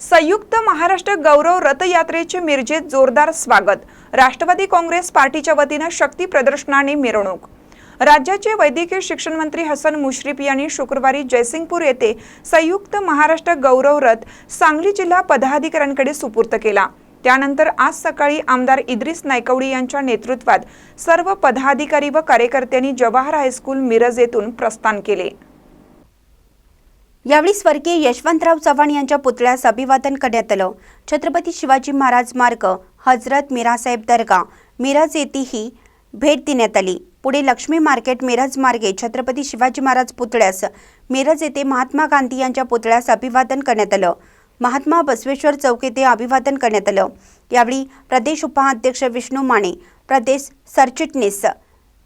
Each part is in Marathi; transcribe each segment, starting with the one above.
संयुक्त महाराष्ट्र गौरव रथयात्रेचे मिरजेत जोरदार स्वागत. राष्ट्रवादी काँग्रेस पार्टीच्या वतीनं शक्ती प्रदर्शनाने मिरवणूक. राज्याचे वैद्यकीय शिक्षण मंत्री हसन मुश्रीफ यांनी शुक्रवारी जयसिंगपूर येथे संयुक्त महाराष्ट्र गौरव रथ सांगली जिल्हा पदाधिकाऱ्यांकडे सुपूर्त केला. त्यानंतर आज सकाळी आमदार इद्रिस नायकवडी यांच्या नेतृत्वात सर्व पदाधिकारी व कार्यकर्त्यांनी जवाहर हायस्कूल मिरज येथून प्रस्थान केले. यावेळी स्वर्गीय यशवंतराव चव्हाण यांच्या पुतळ्यास अभिवादन करण्यात आलं. छत्रपती शिवाजी महाराज मार्ग हजरत मिरासाहेब दर्गा मिरज येथेही भेट देण्यात आली. पुढे लक्ष्मी मार्केट मिरज मार्गे छत्रपती शिवाजी महाराज पुतळ्यास मिरज येथे महात्मा गांधी यांच्या पुतळ्यास अभिवादन करण्यात आलं. महात्मा बसवेश्वर चौक येथे अभिवादन करण्यात आलं. यावेळी प्रदेश उपाध्यक्ष विष्णू माने प्रदेश सरचिटणीस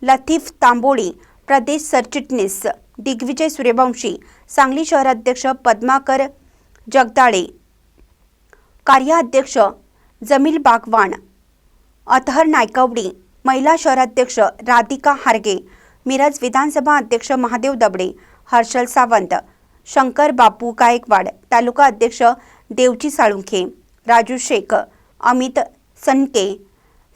लतीफ तांबोळी प्रदेश सरचिटणीस दिग्विजय सूर्यवंशी सांगली शहराध्यक्ष पद्माकर जगदाळे कार्याध्यक्ष जमील बागवान अतहर नायकवडी महिला शहराध्यक्ष राधिका हारगे मिरज विधानसभा अध्यक्ष महादेव दबडे हर्षल सावंत शंकर बापू गायकवाड तालुका अध्यक्ष देवची साळुंखे राजू शेख अमित सनके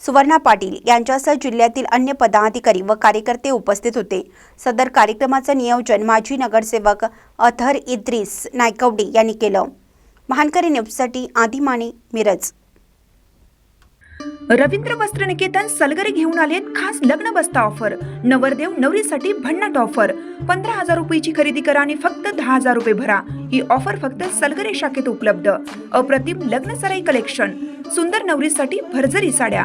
सुवर्णा पाटील यांच्यासह जिल्ह्यातील अन्य पदाधिकारी व कार्यकर्ते उपस्थित होते. सदर कार्यक्रमाचं नियोजन माजी नगरसेवक अथर इद्रिस नायकवडे यांनी केलं. महानकरी न्यूजसाठी आदिमाने मिरज. रवींद्र वस्त्र निकेतन सलगरे घेऊन आले खास लग्न बस्ता ऑफर. नवरदेव नवरीसाठी भन्नाट ऑफर. पंधरा हजार रुपयाची खरेदी करा आणि फक्त दहा हजार रुपये भरा. ही ऑफर फक्त सलगरे शाखेत उपलब्ध. अप्रतिम लग्न सराई कलेक्शन. सुंदर नवरीसाठी भरजरी साड्या.